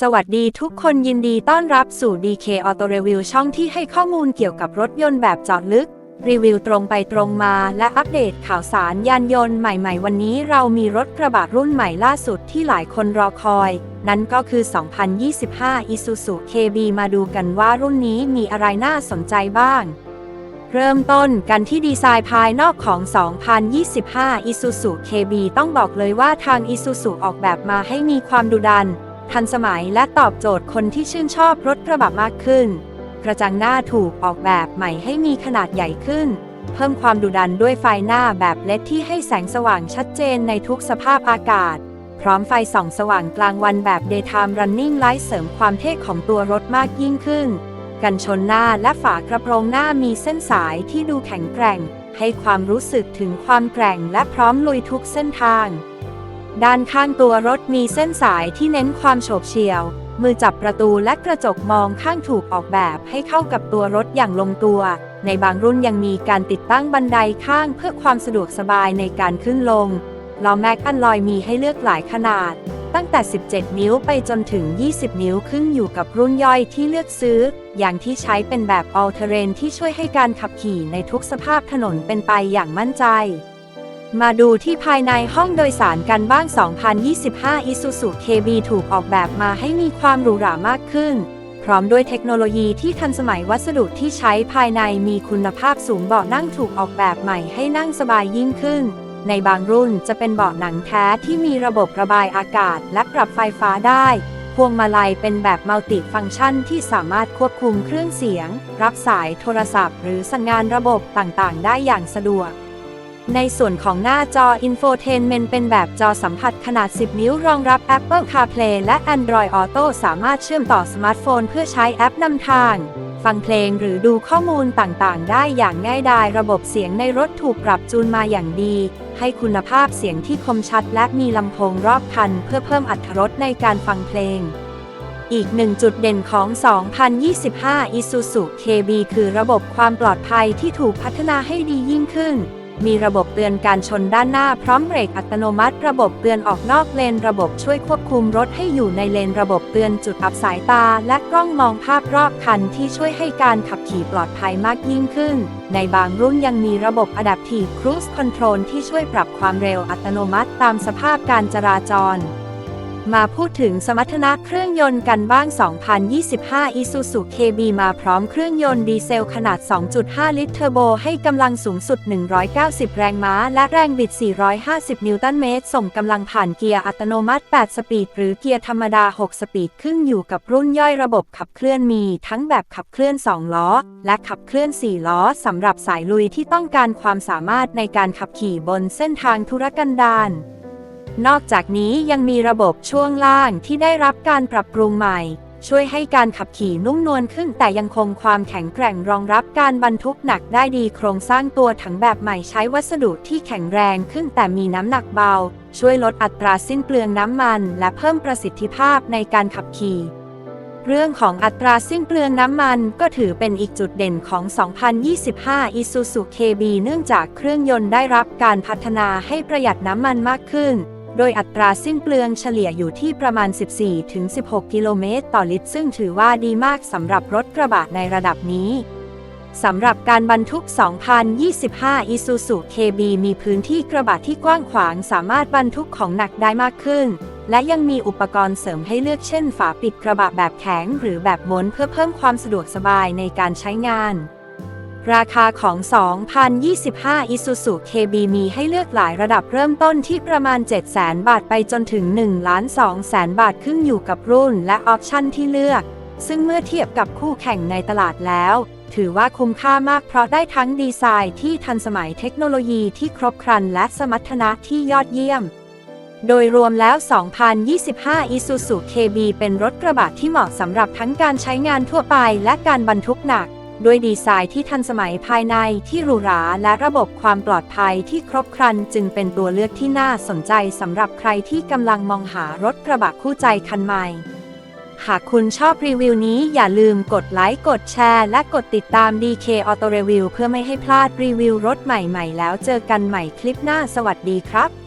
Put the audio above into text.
สวัสดีทุกคนยินดีต้อนรับสู่ DK Auto Review ช่องที่ให้ข้อมูลเกี่ยวกับรถยนต์แบบเจอดลึก รีวิวตรงไปตรงมาและอัปเดตข่าวสารยานยนต์ใหม่ๆ วันนี้เรามีรถกระบะรุ่นใหม่ล่าสุดที่หลายคนรอคอย นั่นก็คือ 2025 Isuzu KB มาดูกันว่ารุ่นนี้มีอะไรน่าสนใจบ้าง เริ่มต้นกันที่ดีไซน์ภายนอกของ 2025 Isuzu KB ต้องบอกเลยว่าทาง Isuzu ออกแบบมาให้มีความดุดัน ทันสมัยและตอบโจทย์คนที่ชื่นชอบรถกระบะมากขึ้น กระจังหน้าถูกออกแบบใหม่ให้มีขนาดใหญ่ขึ้น เพิ่มความดุดันด้วยไฟหน้าแบบเลดที่ให้แสงสว่างชัดเจนในทุกสภาพอากาศ พร้อมไฟส่องสว่างกลางวันแบบ Daytime Running Light เสริมความเท่ของตัวรถมากยิ่งขึ้น กันชนหน้าและฝากระโปรงหน้ามีเส้นสายที่ดูแข็งแกร่ง ให้ความรู้สึกถึงความแกร่งและพร้อมลุยทุกเส้นทาง ด้านข้างตัวรถมีเส้นสายที่เน้นความโฉบเฉี่ยว มือจับประตูและกระจกมองข้างถูกออกแบบให้เข้ากับตัวรถอย่างลงตัว ในบางรุ่นยังมีการติดตั้งบันไดข้างเพื่อความสะดวกสบายในการขึ้นลง ล้อแม็กอันลอยมีให้เลือกหลายขนาด ตั้งแต่ 17 นิ้วไปจนถึง 20 นิ้วขึ้นอยู่กับรุ่นย่อยที่เลือกซื้อ อย่างที่ใช้เป็นแบบ all terrain ที่ช่วยให้การขับขี่ในทุกสภาพถนนเป็นไปอย่างมั่นใจ มาดูที่ภายในห้องโดยสารกันบ้าง 2025 Isuzu KB ถูกออกแบบมาให้มีความหรูหรามากขึ้น พร้อมด้วยเทคโนโลยีที่ทันสมัยวัสดุที่ใช้ภายในมีคุณภาพสูงเบาะนั่งถูกออกแบบใหม่ให้นั่งสบายยิ่งขึ้น ในบางรุ่นจะเป็นเบาะหนังแท้ที่มีระบบระบายอากาศและปรับไฟฟ้าได้ พวงมาลัยเป็นแบบมัลติฟังก์ชันที่สามารถควบคุมเครื่องเสียง รับสายโทรศัพท์ หรือสั่งงานระบบต่างๆ ได้อย่างสะดวก ในส่วนของหน้าจอ Infotainment เป็นแบบจอสัมผัสขนาด 10 นิ้วรองรับ Apple CarPlay และ Android Auto สามารถเชื่อมต่อสมาร์ทโฟนเพื่อใช้แอปนำทาง ฟังเพลงหรือดูข้อมูลต่างๆ ได้อย่างง่ายดายระบบเสียงในรถถูกปรับจูนมาอย่างดี ให้คุณภาพเสียงที่คมชัดและมีลำโพงรอบคัน เพื่อเพิ่มอรรถรสในการฟังเพลงอีกหนึ่งจุดเด่นของ 2025 Isuzu KB คือระบบความปลอดภัยที่ถูกพัฒนาให้ดียิ่งขึ้น มีระบบเตือนการชนด้านหน้าพร้อมเบรกอัตโนมัติ ระบบเตือนออกนอกเลน ระบบช่วยควบคุมรถให้อยู่ในเลน ระบบเตือนจุดอับสายตา และกล้องมองภาพรอบคันที่ช่วยให้การขับขี่ปลอดภัยมากยิ่งขึ้น ในบางรุ่นยังมีระบบ Adaptive Cruise Control ที่ช่วยปรับความเร็วอัตโนมัติตามสภาพการจราจร มาพูดถึงสมรรถนะเครื่องยนต์กันบ้าง 2025 Isuzu KB มาพร้อมเครื่องยนต์ดีเซลขนาด 2.5 ลิตรเทอร์โบให้กำลังสูงสุด 190 แรงม้า และแรงบิด 450 นิวตันเมตร ส่งกำลังผ่านเกียร์อัตโนมัติ 8 สปีด หรือเกียร์ธรรมดา 6 สปีด ขึ้นอยู่กับรุ่นย่อยระบบขับเคลื่อนมี ทั้งแบบขับเคลื่อน 2 ล้อ และขับเคลื่อน 4 ล้อสำหรับสายลุยที่ต้องการความสามารถในการขับขี่บนเส้นทางธุรกันดาร นอกจากนี้ยังมีระบบช่วงล่างที่ได้รับการปรับปรุงใหม่ ช่วยให้การขับขี่นุ่มนวลขึ้น แต่ยังคงความแข็งแกร่งรองรับการบรรทุกหนักได้ดีโครงสร้างตัวถังแบบใหม่ใช้วัสดุที่แข็งแรงขึ้นแต่มีน้ำหนักเบา ช่วยลดอัตราสิ้นเปลืองน้ำมัน และเพิ่มประสิทธิภาพในการขับขี่เรื่องของอัตราสิ้นเปลืองน้ำมันก็ถือเป็นอีกจุดเด่นของ 2025 Isuzu KB เนื่องจากเครื่องยนต์ได้รับการพัฒนาให้ประหยัดน้ำมันมากขึ้น โดยอัตราสิ้นเปลืองเฉลี่ยอยู่ที่ประมาณ 14-16 กิโลเมตรต่อลิตร ซึ่งถือว่าดีมากสำหรับรถกระบะในระดับนี้สำหรับการบรรทุก 2025 Isuzu KB มีพื้นที่กระบะที่กว้างขวางสามารถบรรทุกของหนักได้มากขึ้น และยังมีอุปกรณ์เสริมให้เลือกเช่น ฝาปิดกระบะแบบแข็ง หรือแบบม้วนเพื่อเพิ่มความสะดวกสบายในการใช้งาน ราคาของ 2025 Isuzu KB มีให้เลือกหลายระดับเริ่มต้นที่ประมาณ 700,000 บาทไปจนถึง1ล้าน2แสนบาทขึ้นอยู่กับรุ่นและออปชั่นที่เลือก ซึ่งเมื่อเทียบกับคู่แข่งในตลาดแล้ว ถือว่าคุ้มค่ามากเพราะได้ทั้งดีไซน์ที่ทันสมัยเทคโนโลยีที่ครบครันและสมรรถนะที่ยอดเยี่ยมโดยรวมแล้ว 2025 Isuzu KB เป็นรถกระบะที่เหมาะสำหรับทั้งการใช้งานทั่วไปและการบรรทุกหนัก ด้วยดีไซน์ที่ทันสมัยภายในที่หรูหราและระบบความปลอดภัยที่ครบครันจึงเป็นตัวเลือกที่น่าสนใจสำหรับใครที่กำลังมองหารถกระบะคู่ใจคันใหม่ หากคุณชอบรีวิวนี้อย่าลืมกดไลค์ กดแชร์ และกดติดตาม DK Auto Review เพื่อไม่ให้พลาดรีวิวรถใหม่ๆ แล้วเจอกันใหม่คลิปหน้าสวัสดีครับ